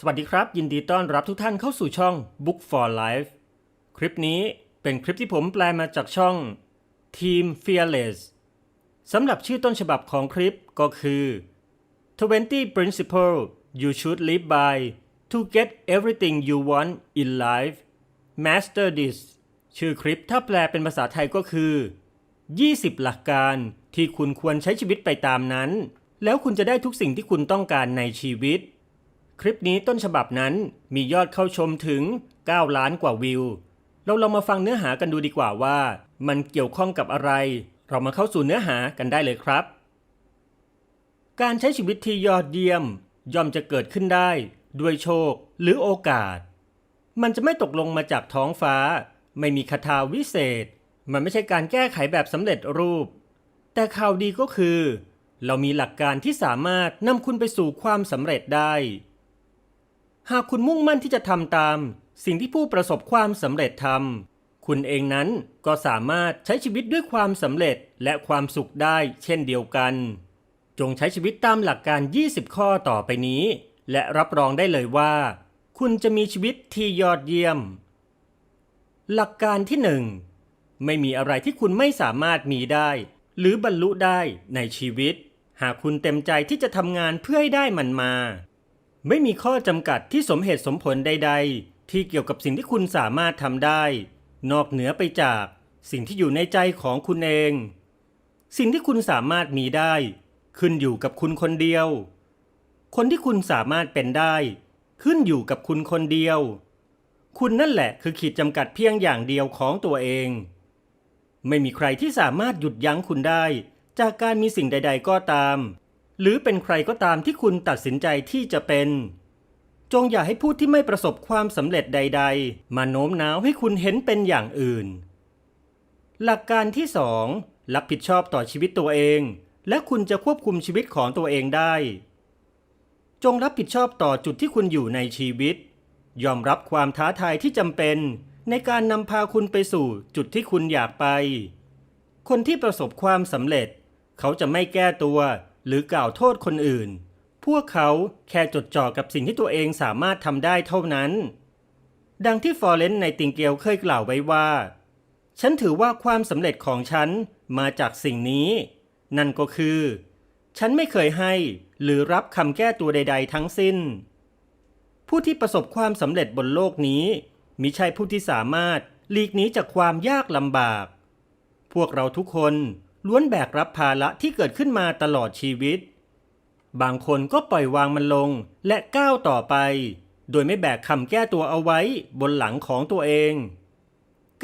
สวัสดีครับ ยินดีต้อนรับทุกท่านเข้าสู่ช่อง Book for Life คลิปนี้เป็นคลิปที่ผมแปลมาจากช่อง Team Fearless สำหรับชื่อต้นฉบับของคลิปก็คือ 20 Principles You Should Live By to Get Everything You Want in Life Master This ชื่อคลิปถ้าแปลเป็นภาษาไทยก็คือ 20 หลักการที่คุณควรใช้ชีวิตไปตามนั้น แล้วคุณจะได้ทุกสิ่งที่คุณต้องการในชีวิต คลิปนี้ต้นฉบับนั้นมียอดเข้าชมถึง 9 ล้านกว่าวิว เราลองมาฟังเนื้อหากันดูดีกว่าว่า มันเกี่ยวข้องกับอะไร เรามาเข้าสู่เนื้อหากันได้เลยครับ การใช้ชีวิตที่ยอดเยี่ยม ย่อมจะเกิดขึ้นได้ ด้วยโชคหรือโอกาส มันจะไม่ตกลงมาจากท้องฟ้า ไม่มีคาถาวิเศษ มันไม่ใช่การแก้ไขแบบสำเร็จรูป แต่ข่าวดีก็คือ เรามีหลักการที่สามารถนำคุณไปสู่ความสำเร็จได้ หากคุณมุ่งมั่นที่จะทำตาม สิ่งที่ผู้ประสบความสำเร็จทำคุณเองนั้นก็สามารถใช้ชีวิตด้วยความสำเร็จและความสุขได้เช่นเดียวกัน จงใช้ชีวิตตามหลักการ 20 ข้อต่อไปนี้ และรับรองได้เลยว่า คุณจะมีชีวิตที่ยอดเยี่ยม หลักการที่หนึ่งไม่มีอะไรที่คุณไม่สามารถมีได้ หรือบรรลุได้ในชีวิต หากคุณเต็มใจที่จะทำงานเพื่อให้ได้มันมา ไม่มีข้อจำกัดที่สมเหตุสมผลใด ๆ ที่เกี่ยวกับสิ่งที่คุณสามารถทำได้ นอกเหนือไปจากสิ่งที่อยู่ในใจของคุณเอง สิ่งที่คุณสามารถมีได้ ขึ้นอยู่กับคุณคนเดียว คนที่คุณสามารถเป็นได้ ขึ้นอยู่กับคุณคนเดียว คุณนั่นแหละคือขีดจำกัดเพียงอย่างเดียวของตัวเอง ไม่มีใครที่สามารถหยุดยั้งคุณได้ จากการมีสิ่งใด ๆ ก็ตาม หรือเป็นใครก็ตามที่คุณตัดสินใจที่จะเป็น จงอย่าให้ผู้ที่ไม่ประสบความสำเร็จใด ๆ มาโน้มน้าวให้คุณเห็นเป็นอย่างอื่น หลักการที่สองรับผิดชอบต่อชีวิตตัวเอง และคุณจะควบคุมชีวิตของตัวเองได้ จงรับผิดชอบต่อจุดที่คุณอยู่ในชีวิต ยอมรับความท้าทายที่จำเป็น ในการนำพาคุณไปสู่จุดที่คุณอยากไป คนที่ประสบความสำเร็จ เขาจะไม่แก้ตัว หรือกล่าวโทษคนอื่น พวกเขาแค่จดจ่อกับสิ่งที่ตัวเองสามารถทำได้เท่านั้น ดังที่ฟอร์เรนในติงเกลเคยกล่าวไว้ว่า ฉันถือว่าความสำเร็จของฉันมาจากสิ่งนี้ นั่นก็คือ ฉันไม่เคยให้หรือรับคำแก้ตัวใด ๆ ทั้งสิ้น ผู้ที่ประสบความสำเร็จบนโลกนี้มิใช่ผู้ที่สามารถหลีกหนีจากความยากลำบาก พวกเราทุกคน ล้วนแบกรับภาระที่เกิดขึ้นมาตลอดชีวิต บางคนก็ปล่อยวางมันลงและก้าวต่อไป โดยไม่แบกคำแก้ตัวเอาไว้บนหลังของตัวเอง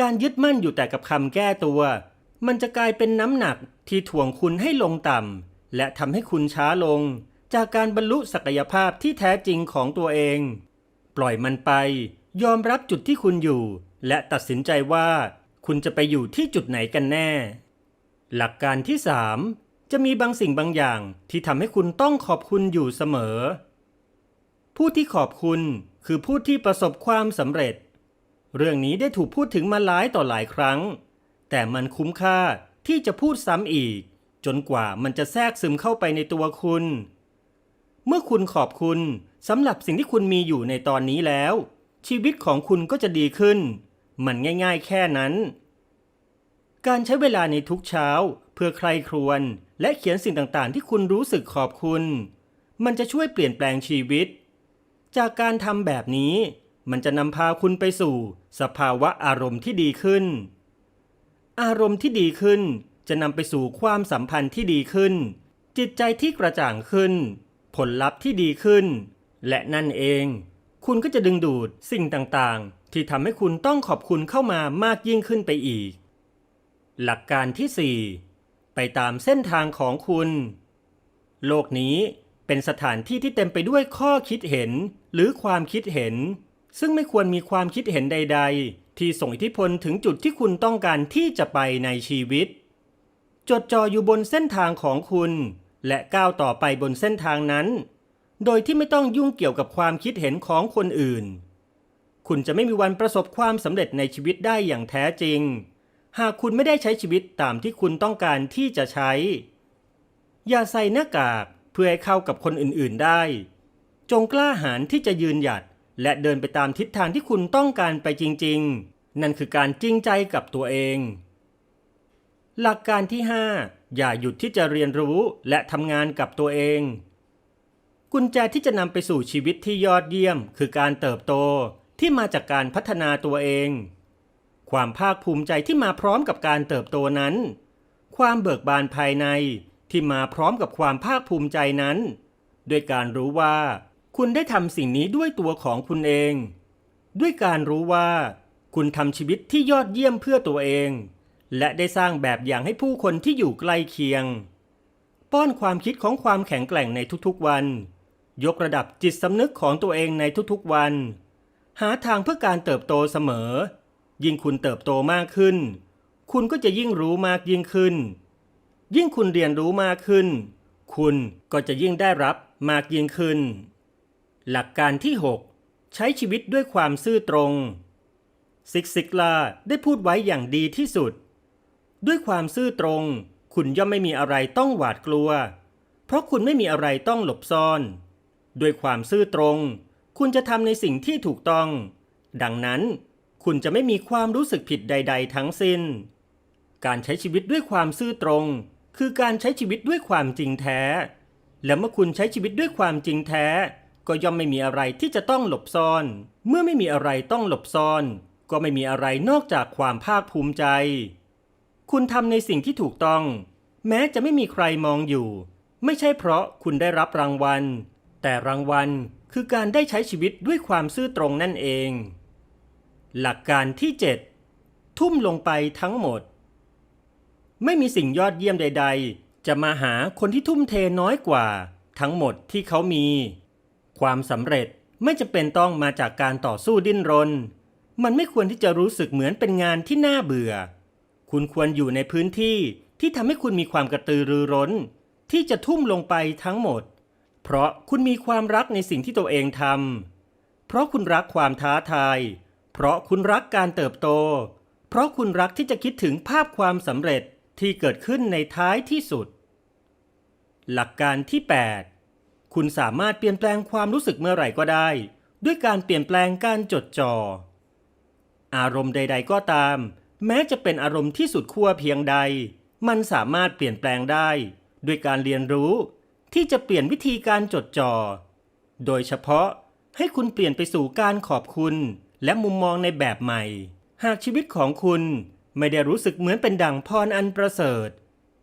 การยึดมั่นอยู่แต่กับคำแก้ตัว มันจะกลายเป็นน้ำหนักที่ถ่วงคุณให้ลงต่ำและทำให้คุณช้าลง จากการบรรลุศักยภาพที่แท้จริงของตัวเอง ปล่อยมันไป ยอมรับจุดที่คุณอยู่ และตัดสินใจว่าคุณจะไปอยู่ที่จุดไหนกันแน่ หลักการที่ 3 จะมีบางสิ่งบางอย่างที่ทำให้คุณต้องขอบคุณอยู่เสมอ ผู้ที่ขอบคุณคือผู้ที่ประสบความสำเร็จ เรื่องนี้ได้ถูกพูดถึงมาหลายต่อหลายครั้ง แต่มันคุ้มค่าที่จะพูดซ้ำอีก จนกว่ามันจะแทรกซึมเข้าไปในตัวคุณ เมื่อคุณขอบคุณสำหรับสิ่งที่คุณมีอยู่ในตอนนี้แล้ว ชีวิตของคุณก็จะดีขึ้น มันง่าย ๆ แค่นั้น การใช้เวลาในทุกเช้า เพื่อใครครวญและเขียนสิ่งต่างๆ ที่คุณรู้สึกขอบคุณ มันจะช่วยเปลี่ยนแปลงชีวิต จากการทำแบบนี้ มันจะนำพาคุณไปสู่ สภาวะอารมณ์ที่ดีขึ้น อารมณ์ที่ดีขึ้น จะนำไปสู่ความสัมพันธ์ที่ดีขึ้น จิตใจที่กระจ่างขึ้น ผลลัพธ์ที่ดีขึ้น และนั่นเอง คุณก็จะดึงดูดสิ่งต่างๆ ที่ทำให้คุณต้องขอบคุณเข้ามามากยิ่งขึ้นไปอีก หลักการที่ 4 ไปตามเส้นทางของคุณ โลกนี้เป็นสถานที่ที่เต็มไปด้วยข้อคิดเห็นหรือความคิดเห็น ซึ่งไม่ควรมีความคิดเห็นใด ๆ ที่ส่งอิทธิพลถึงจุดที่คุณต้องการที่จะไปในชีวิต จดจ่ออยู่บนเส้นทางของคุณ และก้าวต่อไปบนเส้นทางนั้น โดยที่ไม่ต้องยุ่งเกี่ยวกับความคิดเห็นของคนอื่น คุณจะไม่มีวันประสบความสำเร็จในชีวิตได้อย่างแท้จริง หากคุณไม่ได้ใช้ชีวิตตามที่คุณต้องการที่จะใช้ อย่าใส่หน้ากากเพื่อให้เข้ากับคนอื่นๆได้ จงกล้าหาญที่จะยืนหยัด และเดินไปตามทิศทางที่คุณต้องการไปจริงๆ นั่นคือการจริงใจกับตัวเอง หลักการที่ 5 อย่าหยุดที่จะเรียนรู้และทำงานกับตัวเอง กุญแจที่จะนำไปสู่ชีวิตที่ยอดเยี่ยม คือการเติบโตที่มาจากการพัฒนาตัวเอง ความภาคภูมิใจที่มาพร้อมกับการเติบโตนั้น ความเบิกบานภายในที่มาพร้อมกับความภาคภูมิใจนั้น ด้วยการรู้ว่า คุณได้ทำสิ่งนี้ด้วยตัวของคุณเอง ด้วยการรู้ว่า คุณทำชีวิตที่ยอดเยี่ยมเพื่อตัวเอง และได้สร้างแบบอย่างให้ผู้คนที่อยู่ใกล้เคียง ป้อนความคิดของความแข็งแกร่งในทุกๆวัน ยกระดับจิตสำนึกของตัวเองในทุกๆวัน หาทางเพื่อการเติบโตเสมอ ยิ่งคุณเติบโตมากขึ้น คุณก็จะยิ่งรู้มากยิ่งขึ้น ยิ่งคุณเรียนรู้มากขึ้น คุณก็จะยิ่งได้รับมากยิ่งขึ้น หลักการที่ 6 ใช้ชีวิตด้วยความซื่อตรง ซิกซิกลาได้พูดไว้อย่างดีที่สุด ด้วยความซื่อตรง คุณย่อมไม่มีอะไรต้องหวาดกลัว เพราะคุณไม่มีอะไรต้องหลบซ่อน ด้วยความซื่อตรง คุณจะทำในสิ่งที่ถูกต้อง ดังนั้น คุณจะไม่มีความรู้สึกผิดใด ๆ ทั้งสิ้น การใช้ชีวิตด้วยความซื่อตรง คือการใช้ชีวิตด้วยความจริงแท้ และเมื่อคุณใช้ชีวิตด้วยความจริงแท้ ก็ย่อมไม่มีอะไรที่จะต้องหลบซ่อน เมื่อไม่มีอะไรต้องหลบซ่อน ก็ไม่มีอะไรนอกจากความภาคภูมิใจ คุณทำในสิ่งที่ถูกต้อง แม้จะไม่มีใครมองอยู่ ไม่ใช่เพราะคุณได้รับรางวัล แต่รางวัลคือการได้ใช้ชีวิตด้วยความซื่อตรงนั่นเอง หลักการที่ 7 ทุ่มลงไปทั้งหมด ไม่มีสิ่งยอดเยี่ยมใด ๆ จะมาหาคนที่ทุ่มเทน้อยกว่า ทั้งหมดที่เขามี ความสำเร็จไม่จะเป็นต้องมาจากการต่อสู้ดิ้นรน มันไม่ควรที่จะรู้สึกเหมือนเป็นงานที่น่าเบื่อ คุณควรอยู่ในพื้นที่ที่ทำให้คุณมีความกระตือรือร้น ที่จะทุ่มลงไปทั้งหมด เพราะคุณมีความรักในสิ่งที่ตัวเองทำเพราะคุณรักความท้าทาย เพราะคุณรักการเติบโต เพราะคุณรักที่จะคิดถึงภาพความสำเร็จที่เกิดขึ้นในท้ายที่สุด หลักการที่ 8 คุณสามารถเปลี่ยนแปลงความรู้สึกเมื่อไหร่ก็ได้ ด้วยการเปลี่ยนแปลงการจดจ่อ อารมณ์ใด ๆ ก็ตาม แม้จะเป็นอารมณ์ที่สุดขั้วเพียงใด มันสามารถเปลี่ยนแปลงได้ ด้วยการเรียนรู้ ที่จะเปลี่ยนวิธีการจดจ่อ โดยเฉพาะให้คุณเปลี่ยนไปสู่การขอบคุณ และมุมมองในแบบใหม่ หากชีวิตของคุณไม่ได้รู้สึกเหมือนเป็นดั่งพรอันประเสริฐ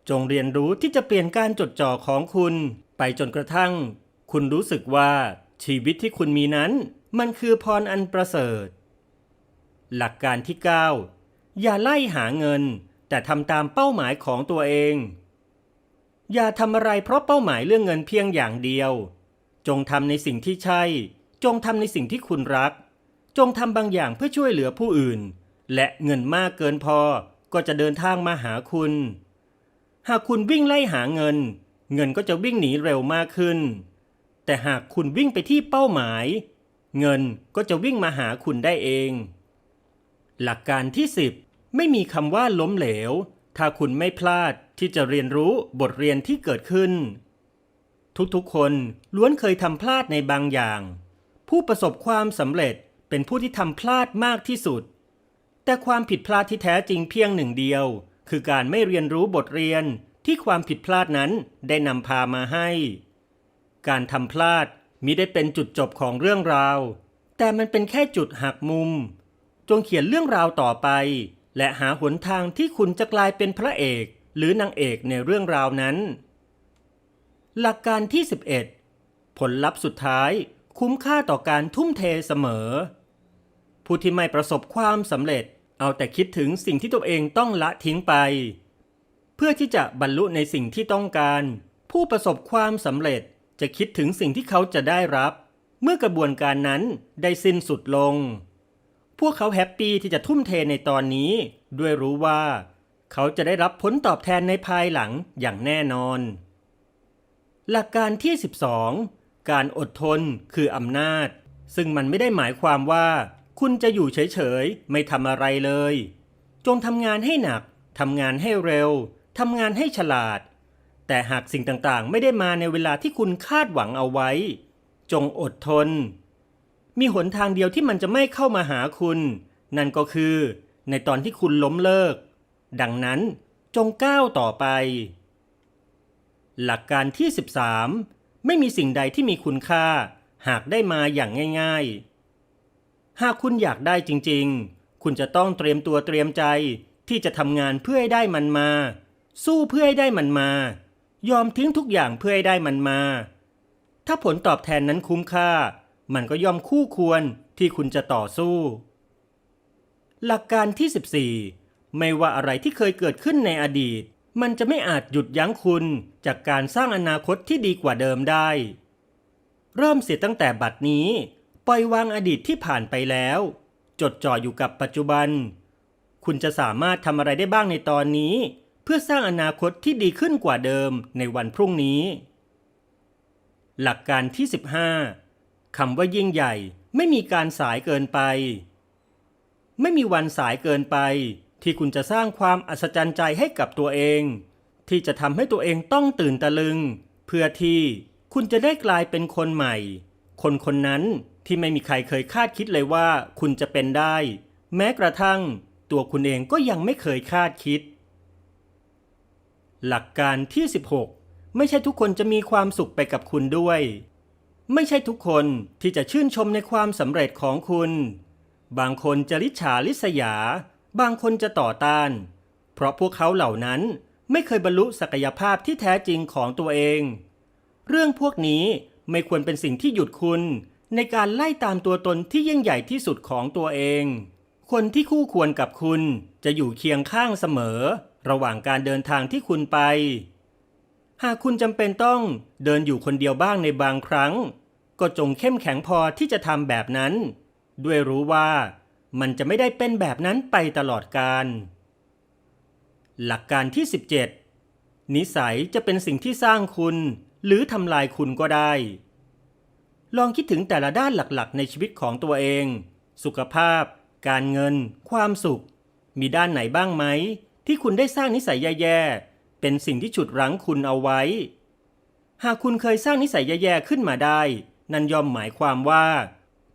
จงเรียนรู้ที่จะเปลี่ยนการจดจ่อของคุณ ไปจนกระทั่ง คุณรู้สึกว่าชีวิตที่คุณมีนั้น มันคือพรอันประเสริฐ หลักการที่ 9 อย่าไล่หาเงิน แต่ทำตามเป้าหมายของตัวเอง อย่าทำอะไรเพราะเป้าหมายเรื่องเงินเพียงอย่างเดียว จงทำในสิ่งที่ใช่ จงทำในสิ่งที่คุณรัก จงทำบางอย่างเพื่อช่วยเหลือผู้อื่น และเงินมากเกินพอก็จะเดินทางมาหาคุณ หากคุณวิ่งไล่หาเงิน เงินก็จะวิ่งหนีเร็วมากขึ้น แต่หากคุณวิ่งไปที่เป้าหมาย เงินก็จะวิ่งมาหาคุณได้เอง หลักการที่ 10 ไม่มีคำว่าล้มเหลว ถ้าคุณไม่พลาดที่จะเรียนรู้บทเรียนที่เกิดขึ้น ทุกๆคนล้วนเคยทำพลาดในบางอย่าง ผู้ประสบความสำเร็จ เป็นผู้ที่ทำพลาดมากที่สุด แต่ความผิดพลาดที่แท้จริงเพียงหนึ่งเดียว คือการไม่เรียนรู้บทเรียนที่ความผิดพลาดนั้นได้นำพามาให้ การทำพลาดมิได้เป็นจุดจบของเรื่องราว แต่มันเป็นแค่จุดหักมุม จงเขียนเรื่องราวต่อไป และหาหนทางที่คุณจะกลายเป็นพระเอก หรือนางเอกในเรื่องราวนั้น หลักการที่ 11 ผลลัพธ์สุดท้ายคุ้มค่าต่อการทุ่มเทเสมอ ผู้ที่ไม่ประสบความสำเร็จ เอาแต่คิดถึงสิ่งที่ตัวเองต้องละทิ้งไป เพื่อที่จะบรรลุในสิ่งที่ต้องการ ผู้ประสบความสำเร็จจะคิดถึงสิ่งที่เขาจะได้รับ เมื่อกระบวนการนั้นได้สิ้นสุดลง พวกเขาแฮปปี้ที่จะทุ่มเทในตอนนี้ ด้วยรู้ว่า เขาจะได้รับผลตอบแทนในภายหลังอย่างแน่นอน หลักการที่ 12 การอดทนคืออำนาจ ซึ่งมันไม่ได้หมายความว่า คุณจะอยู่เฉยๆ ไม่ทำอะไรเลย จงทำงานให้หนัก ทำงานให้เร็ว ทำงานให้ฉลาด แต่หากสิ่งต่างๆ ไม่ได้มาในเวลาที่คุณคาดหวังเอาไว้ จงอดทน มีหนทางเดียวที่มันจะไม่เข้ามาหาคุณ นั่นก็คือ ในตอนที่คุณล้มเลิก ดังนั้นจงก้าวต่อไป หลักการที่ 13 ไม่มีสิ่งใดที่มีคุณค่า หากได้มาอย่างง่าย ๆ หากคุณอยากได้จริงๆ คุณจะต้องเตรียมตัวเตรียมใจที่จะทำงานเพื่อให้ได้มันมา สู้เพื่อให้ได้มันมา ยอมทิ้งทุกอย่างเพื่อให้ได้มันมา ถ้าผลตอบแทนนั้นคุ้มค่า มันก็ย่อมคู่ควรที่คุณจะต่อสู้ หลักการที่ 14 ไม่ว่าอะไรที่เคยเกิดขึ้นในอดีต มันจะไม่อาจหยุดยั้งคุณจากการสร้างอนาคตที่ดีกว่าเดิมได้ เริ่มเสียตั้งแต่บัดนี้ ปล่อยวางอดีตที่ผ่านไปแล้ว จดจ่ออยู่กับปัจจุบัน คุณจะสามารถทำอะไรได้บ้างในตอนนี้ เพื่อสร้างอนาคตที่ดีขึ้นกว่าเดิมในวันพรุ่งนี้ หลักการที่ 15คำว่ายิ่งใหญ่ไม่มีการสายเกินไป ไม่มีวันสายเกินไป ที่คุณจะสร้างความอัศจรรย์ใจให้กับตัวเอง ที่จะทำให้ตัวเองต้องตื่นตะลึง เพื่อที่คุณจะได้กลายเป็นคนใหม่ คนคนนั้น ที่ไม่มีใครเคยคาดคิดเลยว่าคุณจะเป็นได้ แม้กระทั่งตัวคุณเองก็ยังไม่เคยคาดคิด หลักการที่ 16 ไม่ใช่ทุกคนจะมีความสุขไปกับคุณด้วย ไม่ใช่ทุกคนที่จะชื่นชมในความสำเร็จของคุณ บางคนจะริษยาริษยา บางคนจะต่อต้าน เพราะพวกเขาเหล่านั้นไม่เคยบรรลุศักยภาพที่แท้จริงของตัวเอง เรื่องพวกนี้ไม่ควรเป็นสิ่งที่หยุดคุณ ในการไล่ตามตัวตนที่ยิ่งใหญ่ที่สุดของตัวเอง คนที่คู่ควรกับคุณจะอยู่เคียงข้างเสมอ ระหว่างการเดินทางที่คุณไป หากคุณจำเป็นต้องเดินอยู่คนเดียวบ้างในบางครั้ง ก็จงเข้มแข็งพอที่จะทำแบบนั้น ด้วยรู้ว่ามันจะไม่ได้เป็นแบบนั้นไปตลอดกาลหลักการที่ 17 นิสัยจะเป็นสิ่งที่สร้างคุณ หรือทำลายคุณก็ได้ ลองคิดถึงแต่ละด้านหลักๆ ในชีวิตของตัวเอง สุขภาพ การเงิน ความสุข มีด้านไหนบ้างไหม ที่คุณได้สร้างนิสัยแย่ๆ เป็นสิ่งที่ฉุดรั้งคุณเอาไว้ หากคุณเคยสร้างนิสัยแย่ๆขึ้นมาได้ นั่นย่อมหมายความว่า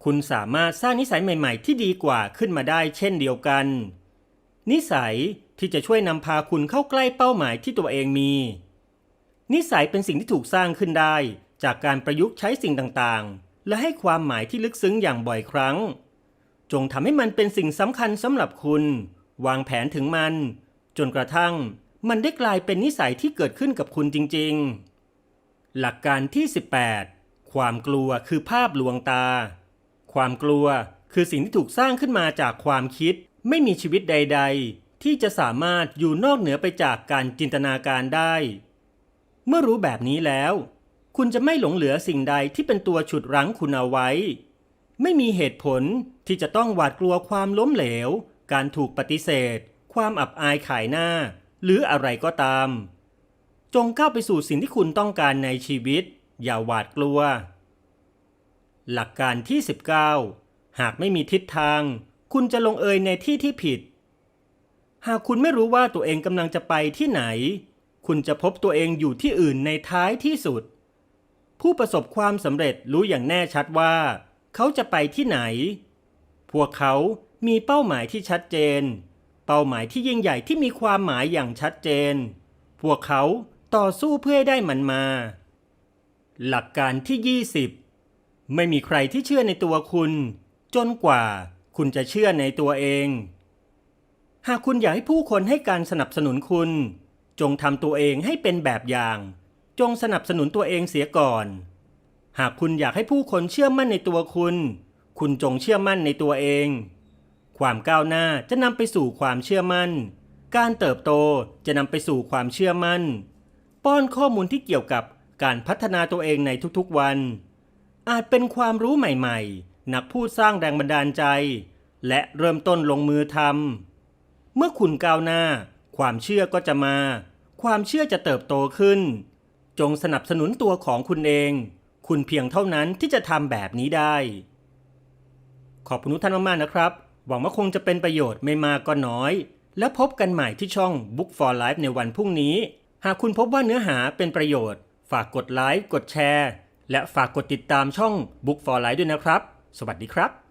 คุณสามารถสร้างนิสัยใหม่ๆ ที่ดีกว่าขึ้นมาได้เช่นเดียวกัน นิสัยที่จะช่วยนำพาคุณเข้าใกล้เป้าหมายที่ตัวเองมี นิสัยเป็นสิ่งที่ถูกสร้างขึ้นได้ จากการประยุกต์ใช้สิ่งต่างๆ และให้ความหมายที่ลึกซึ้งอย่างบ่อยครั้ง จงทำให้มันเป็นสิ่งสำคัญสำหรับคุณ วางแผนถึงมัน จนกระทั่งมันได้กลายเป็นนิสัยที่เกิดขึ้นกับคุณจริง ๆ หลักการที่ 18 ความกลัวคือภาพลวงตา ความกลัวคือสิ่งที่ถูกสร้างขึ้นมาจากความคิด ไม่มีชีวิตใด ๆ ที่จะสามารถอยู่นอกเหนือไปจากการจินตนาการได้ เมื่อรู้แบบนี้แล้ว คุณจะไม่หลงเหลือสิ่งใดที่เป็นตัวฉุดรั้งคุณเอาไว้ ไม่มีเหตุผลที่จะต้องหวาดกลัวความล้มเหลว การถูกปฏิเสธ ความอับอายขายหน้า หรืออะไรก็ตาม จงก้าวไปสู่สิ่งที่คุณต้องการในชีวิต อย่าหวาดกลัว หลักการที่ 19 หากไม่มีทิศทาง คุณจะลงเอยในที่ที่ผิด หากคุณไม่รู้ว่าตัวเองกำลังจะไปที่ไหน คุณจะพบตัวเองอยู่ที่อื่นในท้ายที่สุด ผู้ประสบความสำเร็จรู้อย่างแน่ชัดว่า เขาจะไปที่ไหน พวกเขามีเป้าหมายที่ชัดเจน เป้าหมายที่ยิ่งใหญ่ที่มีความหมายอย่างชัดเจน พวกเขาต่อสู้เพื่อได้มันมา หลักการที่ 20 ไม่มีใครที่เชื่อในตัวคุณ จนกว่าคุณจะเชื่อในตัวเอง หากคุณอยากให้ผู้คนให้การสนับสนุนคุณ จงทำตัวเองให้เป็นแบบอย่าง จงสนับสนุนตัวเองเสียก่อน หากคุณอยากให้ผู้คนเชื่อมั่นในตัวคุณ คุณจงเชื่อมั่นในตัวเอง ความก้าวหน้าจะนำไปสู่ความเชื่อมั่น การเติบโตจะนำไปสู่ความเชื่อมั่น ป้อนข้อมูลที่เกี่ยวกับการพัฒนาตัวเองในทุกๆวัน อาจเป็นความรู้ใหม่ๆ นักพูดสร้างแรงบันดาลใจ และเริ่มต้นลงมือทำเมื่อคุณก้าวหน้า ความเชื่อก็จะมา ความเชื่อจะเติบโตขึ้น จงสนับสนุนตัวของคุณเอง คุณเพียงเท่านั้นที่จะทำแบบนี้ได้ ขอบคุณทุกท่านมากๆนะครับ หวังว่าคงจะเป็นประโยชน์ไม่มากก็น้อย แล้วพบกันใหม่ที่ช่อง Book for Life ในวันพรุ่งนี้ หากคุณพบว่าเนื้อหาเป็นประโยชน์ ฝากกดไลค์กดแชร์ และฝากกดติดตามช่อง Book for Life ด้วยนะครับ สวัสดีครับ